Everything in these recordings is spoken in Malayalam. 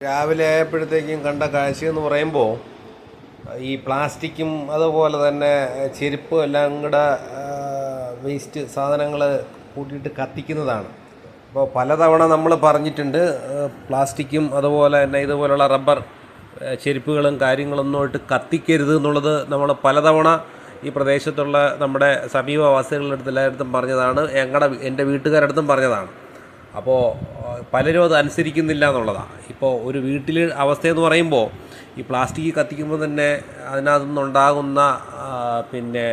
രാവിലെ ആയപ്പോഴത്തേക്കും കണ്ട കാഴ്ച എന്ന് പറയുമ്പോൾ ഈ പ്ലാസ്റ്റിക്കും അതുപോലെ തന്നെ ചെരുപ്പും എല്ലാം കൂടെ വേസ്റ്റ് സാധനങ്ങൾ കൂട്ടിയിട്ട് കത്തിക്കുന്നതാണ്. അപ്പോൾ പലതവണ നമ്മൾ പറഞ്ഞിട്ടുണ്ട് പ്ലാസ്റ്റിക്കും അതുപോലെ തന്നെ ഇതുപോലുള്ള റബ്ബർ ചെരുപ്പുകളും കാര്യങ്ങളൊന്നും ആയിട്ട് കത്തിക്കരുത് എന്നുള്ളത് നമ്മൾ പലതവണ ഈ പ്രദേശത്തുള്ള നമ്മുടെ സമീപവാസികളുടെ അടുത്ത് എല്ലായിടത്തും പറഞ്ഞതാണ് ഞങ്ങളുടെ എന്റെ വീട്ടുകാരുടെ അടുത്തും പറഞ്ഞതാണ്. അപ്പോൾ പലരും അത് അനുസരിക്കുന്നില്ല എന്നുള്ളതാണ്. ഇപ്പോൾ ഒരു വീട്ടിൽ അവസ്ഥയെന്ന് പറയുമ്പോൾ ഈ പ്ലാസ്റ്റിക് കത്തിക്കുമ്പോൾ തന്നെ അതിനകത്തു നിന്നുണ്ടാകുന്ന പിന്നെ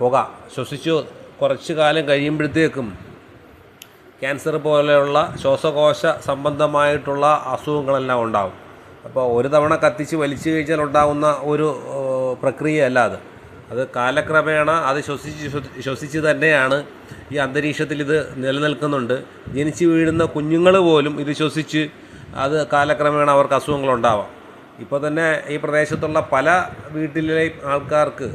പുക ശ്വസിച്ചു കുറച്ച് കാലം കഴിയുമ്പോഴത്തേക്കും ക്യാൻസർ പോലെയുള്ള ശ്വാസകോശ സംബന്ധമായിട്ടുള്ള അസുഖങ്ങളെല്ലാം ഉണ്ടാകും. അപ്പോൾ ഒരു തവണ കത്തിച്ച് വലിച്ചു കഴിച്ചാൽ ഉണ്ടാകുന്ന ഒരു പ്രക്രിയയല്ല അത്. അത് കാലക്രമേണ അത് ശ്വസിച്ച് ശ്വ- ശ്വസിച്ച് തന്നെയാണ് ഈ അന്തരീക്ഷത്തിൽ ഇത് നിലനിൽക്കുന്നുണ്ട്. ജനിച്ച് വീഴുന്ന കുഞ്ഞുങ്ങൾ പോലും ഇത് ശ്വസിച്ച് അത് കാലക്രമേണ അവർക്ക് അസുഖങ്ങളുണ്ടാവാം. ഇപ്പോൾ തന്നെ ഈ പ്രദേശത്തുള്ള പല വീട്ടിലെ ആൾക്കാർക്ക്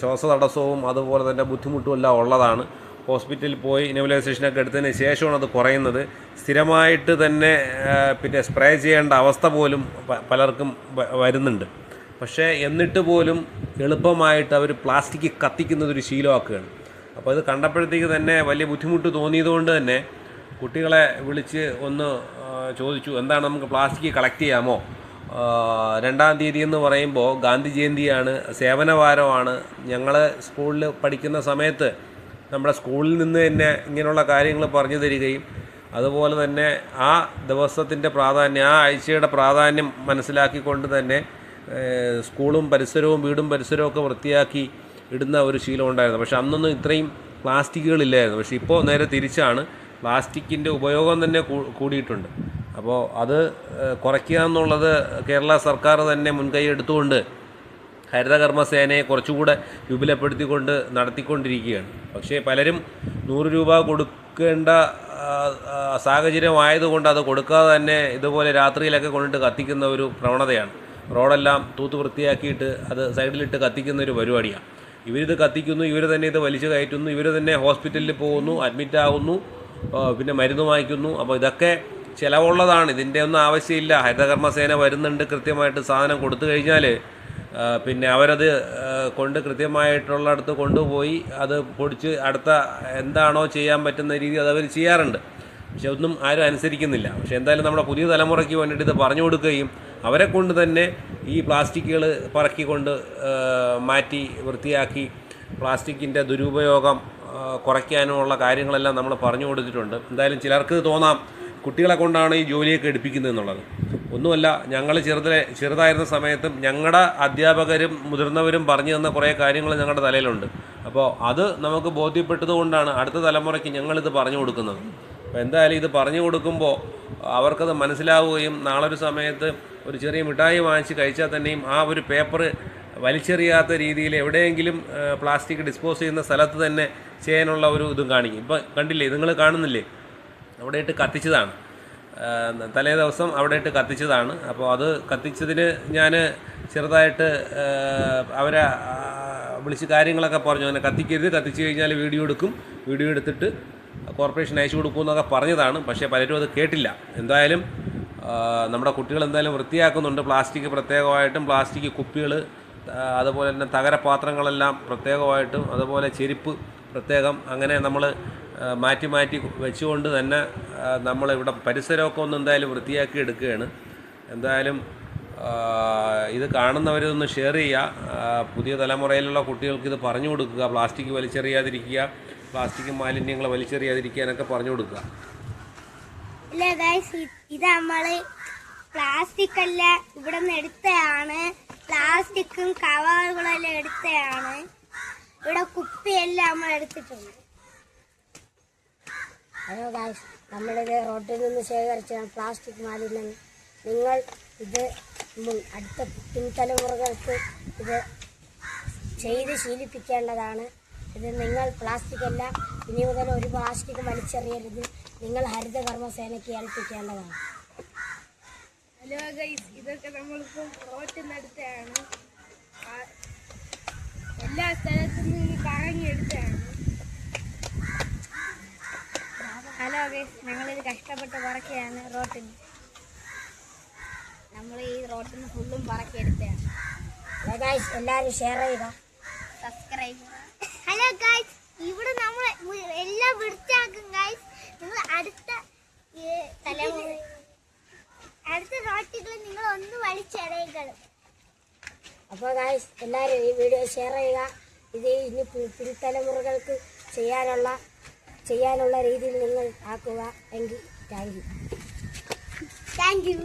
ശ്വാസ തടസ്സവും അതുപോലെ തന്നെ ബുദ്ധിമുട്ടും എല്ലാം ഉള്ളതാണ്. ഹോസ്പിറ്റലിൽ പോയി നെബുലൈസേഷനൊക്കെ എടുത്തതിന് ശേഷമാണ് അത് കുറയുന്നത്. സ്ഥിരമായിട്ട് തന്നെ പിന്നെ സ്പ്രേ ചെയ്യേണ്ട അവസ്ഥ പോലും പലർക്കും വരുന്നുണ്ട്. പക്ഷേ എന്നിട്ട് പോലും എളുപ്പമായിട്ട് അവർ പ്ലാസ്റ്റിക് കത്തിക്കുന്നതൊരു ശീലമാക്കുകയാണ്. അപ്പോൾ അത് കണ്ടപ്പോഴത്തേക്ക് തന്നെ വലിയ ബുദ്ധിമുട്ട് തോന്നിയതുകൊണ്ട് തന്നെ കുട്ടികളെ വിളിച്ച് ഒന്ന് ചോദിച്ചു എന്താണ് നമുക്ക് പ്ലാസ്റ്റിക് കളക്ട് ചെയ്യാമോ? രണ്ടാം തീയതി എന്ന് പറയുമ്പോൾ ഗാന്ധി ജയന്തിയാണ് സേവനവാരമാണ്. ഞങ്ങൾ സ്കൂളിൽ പഠിക്കുന്ന സമയത്ത് നമ്മുടെ സ്കൂളിൽ നിന്ന് തന്നെ ഇങ്ങനെയുള്ള കാര്യങ്ങൾ പറഞ്ഞു തരികയും അതുപോലെ തന്നെ ആ ദിവസത്തിന്റെ പ്രാധാന്യം ആ ആഴ്ചയുടെ പ്രാധാന്യം മനസ്സിലാക്കിക്കൊണ്ട് തന്നെ സ്കൂളും പരിസരവും വീടും പരിസരവും ഒക്കെ വൃത്തിയാക്കി ഇടുന്ന ഒരു ശീലം ഉണ്ടായിരുന്നു. പക്ഷെ അന്നൊന്നും ഇത്രയും പ്ലാസ്റ്റിക്കുകളില്ലായിരുന്നു പക്ഷെ ഇപ്പോൾ നേരെ തിരിച്ചാണ്. പ്ലാസ്റ്റിക്കിന്റെ ഉപയോഗം തന്നെ കൂടിയിട്ടുണ്ട്. അപ്പോൾ അത് കുറയ്ക്കുക എന്നുള്ളത് കേരള സർക്കാർ തന്നെ മുൻകൈ എടുത്തുകൊണ്ട് ഹരിതകർമ്മസേനയെ കുറച്ചുകൂടെ വിപുലപ്പെടുത്തിക്കൊണ്ട് നടത്തിക്കൊണ്ടിരിക്കുകയാണ്. പക്ഷേ പലരും നൂറ് രൂപ കൊടുക്കേണ്ട സാഹചര്യമായതുകൊണ്ട് അത് കൊടുക്കാതെ തന്നെ ഇതുപോലെ രാത്രിയിലൊക്കെ കൊണ്ടിട്ട് കത്തിക്കുന്ന ഒരു പ്രവണതയാണ്. റോഡെല്ലാം തൂത്ത് വൃത്തിയാക്കിയിട്ട് അത് സൈഡിലിട്ട് കത്തിക്കുന്ന ഒരു പരിപാടിയാണ് ഇവരിത് കത്തിക്കുന്നു ഇവർ തന്നെ ഇത് വലിച്ചു കയറ്റുന്നു ഇവർ തന്നെ ഹോസ്പിറ്റലിൽ പോകുന്നു അഡ്മിറ്റ് ആകുന്നു പിന്നെ മരുന്ന് വാങ്ങിക്കുന്നു. അപ്പോൾ ഇതൊക്കെ ചിലവുള്ളതാണ്. ഇതിന്റെ ഒന്നും ആവശ്യമില്ല. ഹരിതകർമ്മസേന വരുന്നുണ്ട് കൃത്യമായിട്ട് സാധനം കൊടുത്തു കഴിഞ്ഞാൽ പിന്നെ അവരത് കൊണ്ട് കൃത്യമായിട്ടുള്ളടത്ത് കൊണ്ടുപോയി അത് പൊടിച്ച് അടുത്ത എന്താണോ ചെയ്യാൻ പറ്റുന്ന രീതി അത് അവർ ചെയ്യാറുണ്ട്. പക്ഷെ ഒന്നും ആരും അനുസരിക്കുന്നില്ല. പക്ഷെ എന്തായാലും നമ്മുടെ പുതിയ തലമുറയ്ക്ക് വേണ്ടിയിട്ട് ഇത് പറഞ്ഞു കൊടുക്കുകയും അവരെ കൊണ്ട് തന്നെ ഈ പ്ലാസ്റ്റിക്കുകൾ പറക്കിക്കൊണ്ട് മാറ്റി വൃത്തിയാക്കി പ്ലാസ്റ്റിക്കിന്റെ ദുരുപയോഗം കുറയ്ക്കാനുമുള്ള കാര്യങ്ങളെല്ലാം നമ്മൾ പറഞ്ഞു കൊടുത്തിട്ടുണ്ട്. എന്തായാലും ചിലർക്ക് തോന്നാം കുട്ടികളെ കൊണ്ടാണ് ഈ ജോലിയൊക്കെ എടുപ്പിക്കുന്നത് എന്നുള്ളത്. ഒന്നുമല്ല ഞങ്ങൾ ചെറുതിലെ ചെറുതായിരുന്ന സമയത്തും ഞങ്ങളുടെ അധ്യാപകരും മുതിർന്നവരും പറഞ്ഞു തന്ന കുറേ കാര്യങ്ങൾ ഞങ്ങളുടെ തലയിലുണ്ട്. അപ്പോൾ അത് നമുക്ക് ബോധ്യപ്പെട്ടതുകൊണ്ടാണ് അടുത്ത തലമുറയ്ക്ക് ഞങ്ങളിത് പറഞ്ഞു കൊടുക്കുന്നത്. അപ്പോൾ എന്തായാലും ഇത് പറഞ്ഞു കൊടുക്കുമ്പോൾ അവർക്കത് മനസ്സിലാവുകയും നാളൊരു സമയത്ത് ഒരു ചെറിയ മിഠായി വാങ്ങിച്ച് കഴിച്ചാൽ തന്നെയും ആ ഒരു പേപ്പർ വലിച്ചെറിയാത്ത രീതിയിൽ എവിടെയെങ്കിലും പ്ലാസ്റ്റിക് ഡിസ്പോസ് ചെയ്യുന്ന സ്ഥലത്ത് തന്നെ ചെയ്യാനുള്ള ഒരു ഇതും കാണിക്കും. ഇപ്പം കണ്ടില്ലേ നിങ്ങൾ കാണുന്നില്ലേ? അവിടെ ഇട്ട് കത്തിച്ചതാണ്. തലേ ദിവസം അവിടെ ഇട്ട് കത്തിച്ചതാണ്. അപ്പോൾ അത് കത്തിച്ചതിന് ഞാൻ ചെറുതായിട്ട് അവരെ വിളിച്ച് കാര്യങ്ങളൊക്കെ പറഞ്ഞു. അങ്ങനെ കത്തിക്കരുത് കത്തിച്ച് കഴിഞ്ഞാൽ വീഡിയോ എടുക്കും. വീഡിയോ എടുത്തിട്ട് കോർപ്പറേഷൻ അയച്ചു കൊടുക്കും എന്നൊക്കെ പറഞ്ഞതാണ്. പക്ഷേ പലരും അത് കേട്ടില്ല. എന്തായാലും നമ്മുടെ കുട്ടികൾ എന്തായാലും വൃത്തിയാക്കുന്നുണ്ട്. പ്ലാസ്റ്റിക് പ്രത്യേകമായിട്ടും പ്ലാസ്റ്റിക് കുപ്പികൾ അതുപോലെ തന്നെ തകരപാത്രങ്ങളെല്ലാം പ്രത്യേകമായിട്ടും അതുപോലെ ചെരുപ്പ് പ്രത്യേകം അങ്ങനെ നമ്മൾ മാറ്റി മാറ്റി വെച്ചുകൊണ്ട് തന്നെ നമ്മളിവിടെ പരിസരമൊക്കെ ഒന്ന് എന്തായാലും വൃത്തിയാക്കി എടുക്കുകയാണ്. എന്തായാലും ഇത് കാണുന്നവരൊന്ന് ഷെയർ ചെയ്യുക. പുതിയ തലമുറയിലുള്ള കുട്ടികൾക്ക് ഇത് പറഞ്ഞു കൊടുക്കുക. പ്ലാസ്റ്റിക് വലിച്ചെറിയാതിരിക്കുക. പ്ലാസ്റ്റിക് മാലിന്യങ്ങൾ വലിച്ചെറിയാതിരിക്കാനൊക്കെ പറഞ്ഞു കൊടുക്കുക. ഇല്ല ഗൈസ് ഇത് നമ്മൾ പ്ലാസ്റ്റിക് അല്ല ഇവിടെ നിന്ന് എടുത്തതാണ്. പ്ലാസ്റ്റിക്കും കവറുകളെല്ലാം എടുത്തതാണ്. ഇവിടെ കുപ്പിയെല്ലാം നമ്മൾ എടുത്തിട്ടുണ്ട്. ഹലോ ഗൈസ് നമ്മളിത് റോഡിൽ നിന്ന് ശേഖരിച്ച പ്ലാസ്റ്റിക് മാലിന്യം. നിങ്ങൾ ഇത് അടുത്ത പിൻതലമുറകൾക്ക് ഇത് ചെയ്ത് ശീലിപ്പിക്കേണ്ടതാണ്. ഇത് നിങ്ങൾ പ്ലാസ്റ്റിക് അല്ല ഇനി മുതൽ ഒരു പ്ലാസ്റ്റിക് വലിച്ചെറിയരുത്. നിങ്ങൾ ഹരിത കർമ്മസേനയ്ക്ക് ഏൽപ്പിക്കേണ്ടതാണ്. ഹലോ ഗൈസ് ഇതൊക്കെ നമ്മളിപ്പോൾ റോട്ടിൽ നടത്തുകയാണ് എല്ലാ സ്ഥലത്തു നിന്ന് കറങ്ങി എടുത്തതാണ് ഹലോ ഗൈസ് ഞങ്ങളിത് കഷ്ടപ്പെട്ട് കുറയ്ക്കുകയാണ് റോട്ടിൽ റോട്ടിൽ നിന്ന് ഫുള്ളും പറക്കിയെടുത്തതാണ്. ഗൈസ് എല്ലാവരും ഷെയർ ചെയ്യുക. സബ്സ്ക്രൈബ് ഹലോ ഗൈസ് ഇവിടെ നമ്മൾ എല്ലാം വൃത്തിയാക്കും ഗൈസ് അടുത്ത തലമുറ. അടുത്ത റോട്ടികൾ നിങ്ങൾ ഒന്ന് വലിച്ചെറിയുക. അപ്പോൾ ഗായ്സ് എല്ലാവരും ഈ വീഡിയോ ഷെയർ ചെയ്യുക. ഇത് ഇനി പിൻതലമുറകൾക്ക് ചെയ്യാനുള്ള ചെയ്യാനുള്ള രീതിയിൽ നിങ്ങൾ ആക്കുക. എങ്കിൽ thank you thank you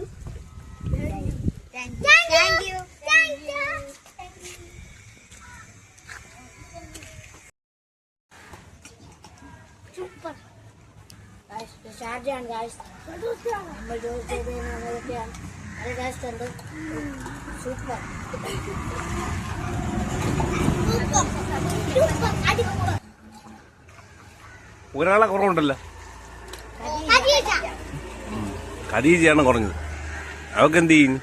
thank you thank you thank you super ഷാർജയാണ് guys നമ്മൾ ജോലി ചെയ്ത് അത് സൂപ്പർ ഒരാളെ കുറവുണ്ടല്ലോ. ഖദീജയാണ് കുറഞ്ഞത്. അവക്ക് എന്ത് ചെയ്യും?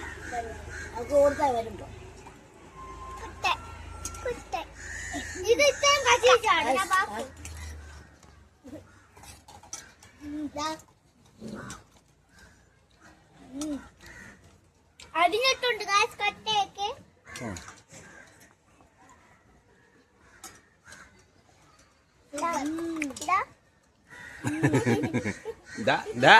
ഇത് ഇത്രയും అది నెట్టుండు గాయస్ కట్టేకి దా దా